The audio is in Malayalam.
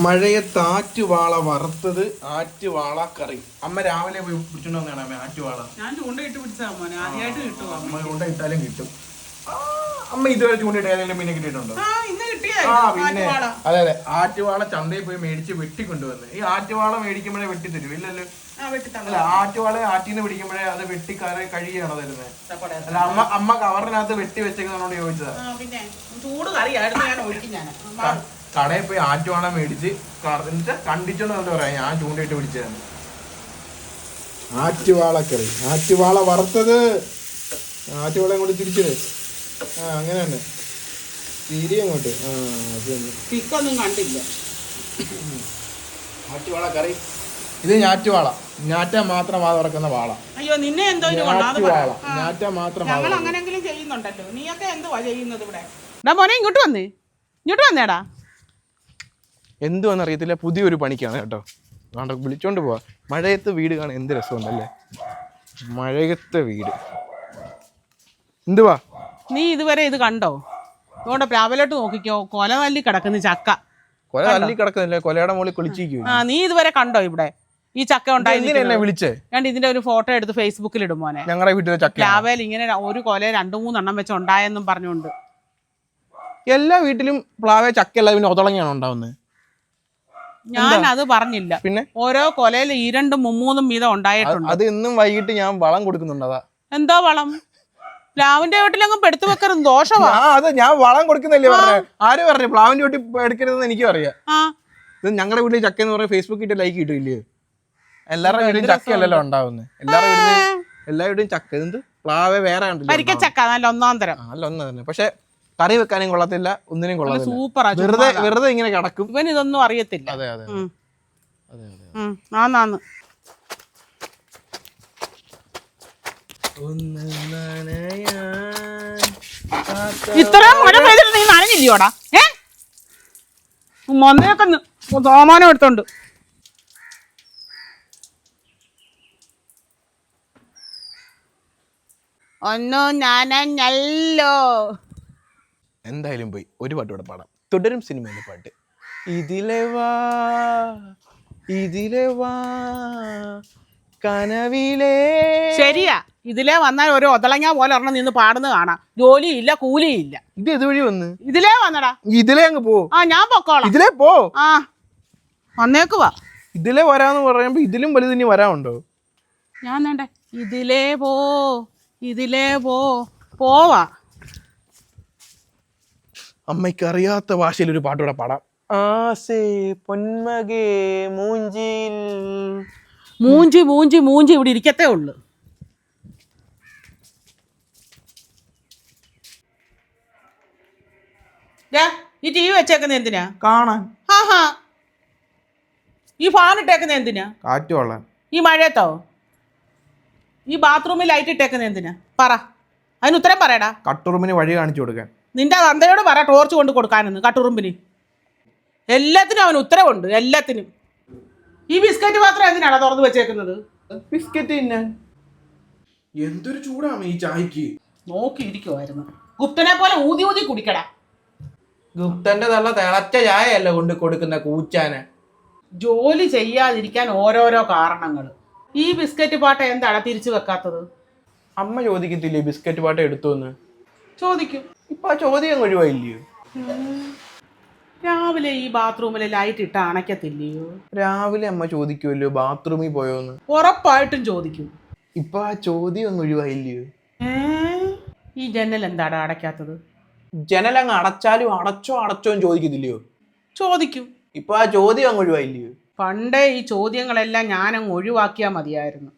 മഴയത്ത് ആറ്റുവാള വറുത്തത് ആറ്റുവാള കറി. അമ്മ രാവിലെ പോയി പിടിച്ചോണ്ട് വന്നതാണ് അമ്മ ആറ്റുവാള. ഞാൻ ചൂണ്ടയിട്ട് ആദ്യമായിട്ട് കിട്ടുവാ അമ്മ ചൂണ്ട ഇട്ടാലും കിട്ടും. അമ്മ ഇതുവരെ ചൂണ്ടയിട്ട് ഏതെങ്കിലും മീനെ കിട്ടിയിട്ടുണ്ടോ? ആ പിന്നെ അതെ അതെ. ആറ്റുവാള ചന്തയിൽ പോയി മേടിച്ച് വെട്ടി കൊണ്ടുവന്ന് ഈ ആറ്റുവാള മേടിക്കുമ്പോഴേ വെട്ടി തരും ഇല്ലല്ലോ അല്ല ആറ്റുവാള ആറ്റിന്ന് പിടിക്കുമ്പോഴേ അത് വെട്ടി കറി കഴുകിയാണോ തരുന്നത് അല്ല അമ്മ അമ്മ കവറിനകത്ത് വെട്ടി വെച്ചേക്കുന്നതിനോട് ചോദിച്ചതാ. പിന്നെ ചൂട് കറിയായിരുന്നു ഞാൻ ഒഴിക്കും ഞാൻ. കടയിൽ പോയി ആറ്റുവാള മേടിച്ച് എന്നിട്ട് കണ്ടിച്ചോണ്ട് എന്താ പറയാ ഞാൻ ചൂണ്ടയിട്ട് പിടിച്ചതാണ്. ആറ്റുവാളക്കറി. ആറ്റുവാള വറുത്തത്. ആറ്റുവാള കൊണ്ട് തിരിച്ചത് ആ അങ്ങനെ തന്നെ. തിരി അങ്ങോട്ട്. ആ അത് തന്നെ. ഒന്നും കണ്ടില്ല. ആറ്റുവാള കറി ഇത് ഞാറ്റുവാള. ഞാറ്റ മാത്രം വാ തുറക്കുന്ന വാള. അയ്യോ നിന്നെ എന്തോ കൊണ്ടാ? ഞാറ്റുവാള. ഞാറ്റ മാത്രം ഞങ്ങൾ. അങ്ങനെങ്കിലും ചെയ്യുന്നുണ്ടല്ലോ. നീയൊക്കെ എന്തുവാ ചെയ്യുന്നത് ഇവിടെ? മോനെ ഇങ്ങോട്ട് വന്നേ. ഇങ്ങോട്ട് വന്നേടാ. എന്തുവാന്ന് അറിയത്തില്ല. പുതിയൊരു പണിക്കാണ് കേട്ടോ. അതുകൊണ്ട് വിളിച്ചോണ്ട് പോവാ. മഴയത്ത് വീട് കാണാൻ എന്ത് രസമുണ്ടല്ലേ? മഴയത്തെ വീട്. എന്തുവാ? നീ ഇതുവരെ ഇത് കണ്ടോ? അതുകൊണ്ട് രാവിലോട്ട് നോക്കിക്കോ. കൊല തല്ലി കിടക്കുന്ന ചക്ക. കൊല തല്ലി കിടക്കുന്നില്ലേ? കൊലയുടെ മുകളിൽ കുളിച്ചിരിക്കും ആ നീ ഇതുവരെ കണ്ടോ ഇവിടെ? ഈ ചക്ക ഉണ്ടായിരുന്നു വിളിച്ചേ? ഞാൻ ഇതിന്റെ ഒരു ഫോട്ടോ എടുത്ത് ഫേസ്ബുക്കിൽ ഇടും മോനെ. ഞങ്ങളുടെ വീട്ടിലെ ചക്ക പ്ലാവേൽ ഇങ്ങനെ ഒരു കൊല രണ്ടു മൂന്നെണ്ണം വെച്ച് ഉണ്ടായെന്നും പറഞ്ഞുകൊണ്ട്. എല്ലാ വീട്ടിലും പ്ലാവേ ചക്കയല്ല പിന്നെ ഒതളങ്ങിയാണ് ഉണ്ടാവുന്നത്. ഞാൻ അത് പറഞ്ഞില്ല. പിന്നെ? ഓരോ കൊലയിൽ ഈ രണ്ടും മുമ്മൂന്നും വീതം ഉണ്ടായിട്ടുണ്ട്. അത് ഇന്നും വൈകിട്ട് ഞാൻ വളം കൊടുക്കുന്നുണ്ട് അതാ. എന്താ വളം? പ്ലാവിന്റെ വീട്ടിലങ്ങ് പെടുത്തു വെക്കരുത് ദോഷമാണ് അത് ഞാൻ വളം കൊടുക്കുന്നല്ലേ പറഞ്ഞേ. ആര് പറഞ്ഞു? പ്ലാവിന്റെ വീട്ടിൽ എടുക്കരുതെന്ന് എനിക്കും അറിയാം. ഇത് ഞങ്ങളുടെ വീട്ടിൽ ചക്ക എന്ന് പറഞ്ഞ ഫേസ്ബുക്കിൽ ഇട്ട് ലൈക്ക് കിട്ടില്ലേ എല്ലാവരുടെ വീട്ടിലും ചക്കയല്ലല്ലോ ഉണ്ടാവുന്നത് എല്ലാവരുടെ വീട്ടിലും എല്ലാ വീട്ടിലും ചക്ക. എന്ത്? പ്ലാവ് വേറെ കണ്ടില്ല? നല്ല ഒന്നാം തരം. അല്ല ഒന്നാം തന്നെ പക്ഷെ കറി വെക്കാനും കൊള്ളത്തില്ല ഒന്നിനും കൊള്ളത്തില്ല. സൂപ്പറാ വെറുതെ വെറുതെ ഇങ്ങനെ കിടക്കും. ഇവൻ ഇതൊന്നും അറിയത്തില്ല. അതെ അതെ ഉം. അതെ അതെ ഉം. ആന്നാന്ന് ഒന്ന് നനയാൻ ഇത്രയും മഴ പെയ്തിട്ട് നീ നനഞ്ഞില്ലയോടാ ഏ? മൊന്നയൊക്കെ നി- സാമാനം എടുത്തോണ്ട്. ഒന്നും നനഞ്ഞല്ലോ. എന്തായാലും പോയി ഒരു പാട്ട് കൂടെ പാടാം. തുടരും സിനിമയിലെ പാട്ട്. ഇതിലെ വാ ഇതിലെ വാ കനവിലേ. ശരിയാ. ഇതിലേ വന്നാൽ ഒരു ഒതളങ്ങ പോലെ ഒരെണ്ണം നിന്ന് പാടുന്നത് കാണാം. ജോലിയില്ല കൂലിയില്ല. ഇത് ഇതുവഴി വന്ന്? ഇതിലേ വന്നടാ. ഇതിലേ അങ്ങ് പോ. ആ ഞാൻ പൊക്കോളാം. ഇതിലേ പോ. ആ വന്നേക്ക് വാ. ഇതിലേ വരാന്ന് പറയുമ്പോ ഇതിലും വലുത് ഇനി വരാനുണ്ടോ? ഞാൻ വേണ്ടേ. ഇതിലേ പോ ഇതിലേ പോ. പോവാ. അമ്മയ്ക്ക് അറിയാത്ത ഭാഷയിൽ ഒരു പാട്ട് കൂടെ പാടാം. ആസേ പൊന്മകേ മൂഞ്ചിൽ മൂഞ്ചി മൂഞ്ചി മൂഞ്ചി ഇവിടെ ഇരിക്കത്തേ ഉള്ളു. ദേ, ഈ ടി വി വെച്ചേക്കുന്ന എന്തിനാ? കാണാൻ. ഹാ ഹാ ഈ ഫാൻ ഇട്ടേക്കുന്ന എന്തിനാ? കാറ്റ് കൊള്ളാൻ. ഈ മഴയത്തോ? ഈ ബാത്റൂമിൽ ലൈറ്റ് ഇട്ടേക്കുന്ന എന്തിനാ? പറ. അതിന് ഉത്തരം പറയടാ. കട്ടുറുമിന് വഴി കാണിച്ചു കൊടുക്കാൻ. നിന്റെ തന്തയോട് പറ ടോർച്ച് കൊണ്ട് കൊടുക്കാനെന്ന് കട്ടുറുമ്പിന്. എല്ലാത്തിനും അവന് ഉത്തരവുണ്ട് എല്ലാത്തിനും. ഈ ബിസ്ക്കറ്റ് മാത്രം എന്തിനാണ് തുറന്നു വെച്ചേക്കുന്നത്? ബിസ്ക്കറ്റ് തിന്നാൻ എന്തൊരു ചൂടാണ് ഈ ചായക്ക്? നോക്കിയിരിക്കുമായിരുന്നു ഗുപ്തനെ പോലെ ഊതി ഊതി കുടിക്കടാ. ഗുപ്തന്റെ തള്ള തിളച്ച ചായയല്ല കൊണ്ട് കൊടുക്കുന്ന കൂച്ചാനെ. ജോലി ചെയ്യാതിരിക്കാൻ ഓരോരോ കാരണങ്ങൾ ഈ ബിസ്ക്കറ്റ് പാട്ട എന്താണ് തിരിച്ചു വെക്കാത്തത്? അമ്മ ചോദിക്കത്തില്ലേ ബിസ്ക്കറ്റ് പാട്ട എടുത്തോന്ന്? ചോദിക്കും. ഇപ്പൊ ആ ചോദ്യം ഒഴിവായില്ലയോ? രാവിലെ ഈ ബാത്റൂമിലെ ലൈറ്റ് ഇട്ട് അണയ്ക്കത്തില്ലയോ? രാവിലെ അമ്മ ചോദിക്കുമല്ലോ ബാത്റൂമിൽ പോയോന്ന്. ഉറപ്പായിട്ടും ചോദിക്കും. ഇപ്പൊ ആ ചോദ്യം ഒന്നും ഒഴിവായില്ലയോ? ഈ ജനൽ എന്താടാ അടയ്ക്കാത്തത്? ജനലങ്ങ് അടച്ചാലും അടച്ചോ അടച്ചോ എന്ന് ചോദിക്കത്തില്ലയോ? ചോദിക്കും. ഇപ്പൊ ആ ചോദ്യം അങ്ങ് ഒഴിവായില്ലയോ? പണ്ടേ ഈ ചോദ്യങ്ങളെല്ലാം ഞാനങ്ങ് ഒഴിവാക്കിയാൽ മതിയായിരുന്നു.